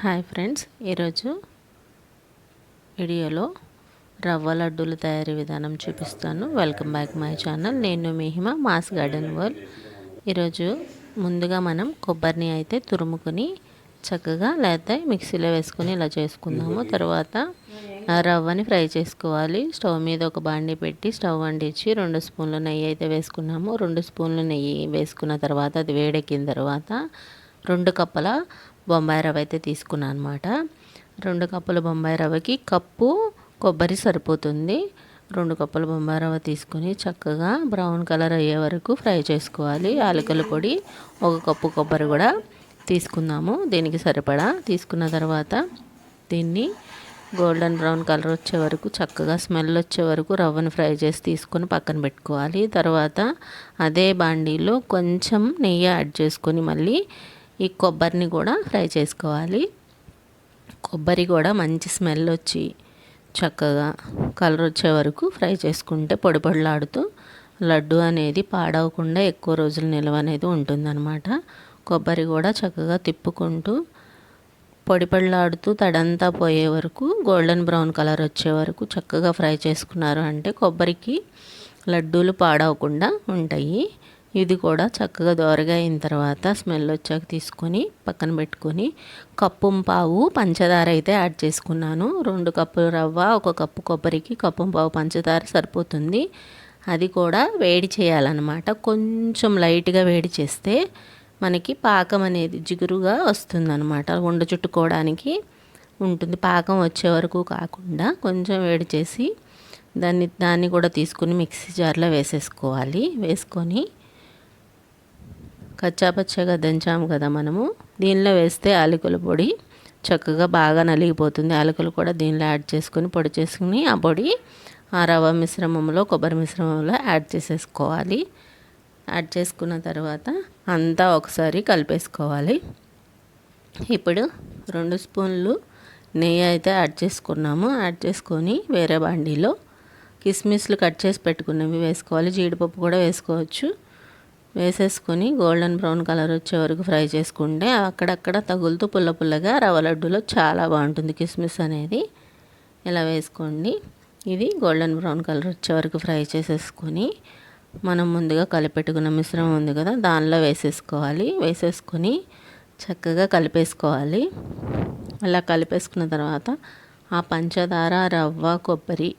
Hi friends ఈరోజు వీడియోలో రవ్వ లడ్డూలు తయారీ విధానం చూపిస్తాను. వెల్కమ్ బ్యాక్ మై ఛానల్ నేను మిహిమ మాస్ గార్డెన్ వరల్డ్. ఈరోజు ముందుగా మనం కొబ్బరిని అయితే తురుముకొని చక్కగా లేకపోతే మిక్సీలో వేసుకొని ఇలా చేసుకుందాము. తర్వాత రవ్వని ఫ్రై చేసుకోవాలి. స్టవ్ మీద ఒక బాండి పెట్టి స్టవ్ వండించి రెండు స్పూన్లు నెయ్యి అయితే వేసుకున్నాము. రెండు స్పూన్లు నెయ్యి వేసుకున్న తర్వాత అది వేడెక్కిన తర్వాత రెండు కప్పల బొంబాయి రవ్వ అయితే తీసుకున్నాను అనమాట రెండు కప్పుల బొంబాయి రవ్వకి కప్పు కొబ్బరి సరిపోతుంది. రెండు కప్పుల బొంబాయి రవ్వ తీసుకొని చక్కగా బ్రౌన్ కలర్ అయ్యే వరకు ఫ్రై చేసుకోవాలి. యాలకల పొడి ఒక కప్పు కొబ్బరి కూడా తీసుకుందాము దీనికి సరిపడా తీసుకున్న తర్వాత దీన్ని గోల్డెన్ బ్రౌన్ కలర్ వచ్చే వరకు చక్కగా స్మెల్ వచ్చే వరకు రవ్వను ఫ్రై చేసి తీసుకొని పక్కన పెట్టుకోవాలి. తర్వాత అదే బాండీలో కొంచెం నెయ్యి యాడ్ చేసుకొని మళ్ళీ ఈ కొబ్బరిని కూడా ఫ్రై చేసుకోవాలి. కొబ్బరి కూడా మంచి స్మెల్ వచ్చి చక్కగా కలర్ వచ్చే వరకు ఫ్రై చేసుకుంటే పొడి పొడిలాడుతూ లడ్డు అనేది పాడవకుండా ఎక్కువ రోజులు నిల్వ అనేది ఉంటుందన్నమాట. కొబ్బరి కూడా చక్కగా తిప్పుకుంటూ పొడి పొడిలాడుతూ తడంతా పోయే వరకు గోల్డెన్ బ్రౌన్ కలర్ వచ్చే వరకు చక్కగా ఫ్రై చేసుకున్నారు అంటే కొబ్బరికి లడ్డూలు పాడవకుండా ఉంటాయి. ఇది కూడా చక్కగా దోరగా అయిన తర్వాత స్మెల్ వచ్చాక తీసుకొని పక్కన పెట్టుకొని కప్పు పావు పంచదార అయితే యాడ్ చేసుకున్నాను. రెండు కప్పులు రవ్వ ఒక కప్పు కొబ్బరికి కప్పు పావు పంచదార సరిపోతుంది. అది కూడా వేడి చేయాలన్నమాట. కొంచెం లైట్గా వేడి చేస్తే మనకి పాకం అనేది జిగురుగా వస్తుందన్నమాట. ఉండ చుట్టుకోవడానికి ఉంటుంది. పాకం వచ్చే వరకు కాకుండా కొంచెం వేడి చేసి దాన్ని దాన్ని కూడా తీసుకుని మిక్సీ జార్లో వేసేసుకోవాలి. వేసుకొని కచ్చాపచ్చగా దంచాము కదా మనము. దీనిలో వేస్తే యాలకుల పొడి చక్కగా బాగా నలిగిపోతుంది. యాలకులు కూడా దీనిలో యాడ్ చేసుకొని పొడి చేసుకుని ఆ పొడి ఆ రవ్వ మిశ్రమంలో కొబ్బరి మిశ్రమంలో యాడ్ చేసేసుకోవాలి. యాడ్ చేసుకున్న తర్వాత అంతా ఒకసారి కలిపేసుకోవాలి. ఇప్పుడు రెండు స్పూన్లు నెయ్యి అయితే యాడ్ చేసుకున్నాము. యాడ్ చేసుకొని వేరే బాండీలో కిస్మిస్లు కట్ చేసి పెట్టుకున్నవి వేసుకోవాలి. జీడిపప్పు కూడా వేసుకోవచ్చు. వేసేసుకొని గోల్డెన్ బ్రౌన్ కలర్ వచ్చే వరకు ఫ్రై చేసుకుంటే అక్కడక్కడ తగులుతూ పుల్ల పుల్లగా రవ్వ లడ్డూలో చాలా బాగుంటుంది కిస్మిస్ అనేది. ఇలా వేసుకోండి. ఇది గోల్డెన్ బ్రౌన్ కలర్ వచ్చే వరకు ఫ్రై చేసేసుకొని మనం ముందుగా కలిపెట్టుకున్న మిశ్రమం ఉంది కదా దానిలో వేసేసుకోవాలి. వేసేసుకొని చక్కగా కలిపేసుకోవాలి. అలా కలిపేసుకున్న తర్వాత ఆ పంచదార రవ్వ కొబ్బరి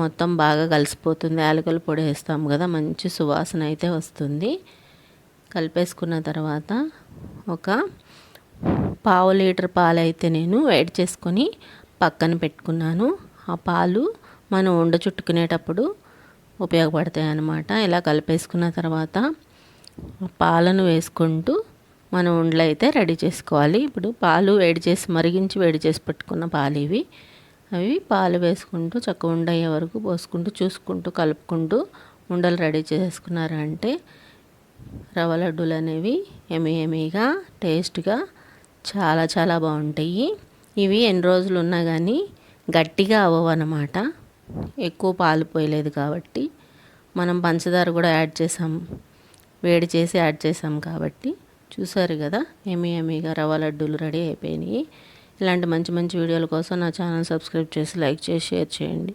మొత్తం బాగా కలిసిపోతుంది. యాలకుల పొడి వేస్తాము కదా మంచి సువాసన అయితే వస్తుంది. కలిపేసుకున్న తర్వాత ఒక పావు లీటర్ పాలు అయితే నేను వేడి చేసుకొని పక్కన పెట్టుకున్నాను. ఆ పాలు మనం ఉండ చుట్టుకునేటప్పుడు ఉపయోగపడతాయి అన్నమాట. ఇలా కలిపేసుకున్న తర్వాత పాలను వేసుకుంటూ మనం ఉండలు అయితే రెడీ చేసుకోవాలి. ఇప్పుడు పాలు వేడి చేసి మరిగించి వేడి చేసి పెట్టుకున్న పాలు ఇవి. అవి పాలు వేసుకుంటూ చక్క ఉండయ్యే వరకు పోసుకుంటూ చూసుకుంటూ కలుపుకుంటూ ఉండలు రెడీ చేసుకున్నారంటే రవ్వ లడ్డూలు అనేవి ఎమి టేస్ట్గా చాలా చాలా బాగుంటాయి. ఇవి ఎన్ని రోజులు ఉన్నా కానీ గట్టిగా అవ్వవు అన్నమాట. ఎక్కువ పాలు పోయలేదు కాబట్టి. మనం పంచదార కూడా యాడ్ చేసాం. వేడి చేసి యాడ్ చేసాం కాబట్టి. చూసారు కదా ఎమి ఎమిగా రవ్వ లడ్డూలు రెడీ అయిపోయినాయి. ఇలాంటి మంచి మంచి వీడియోల కోసం నా ఛానల్ సబ్స్క్రైబ్ చేసి లైక్ చేసి షేర్ చేయండి.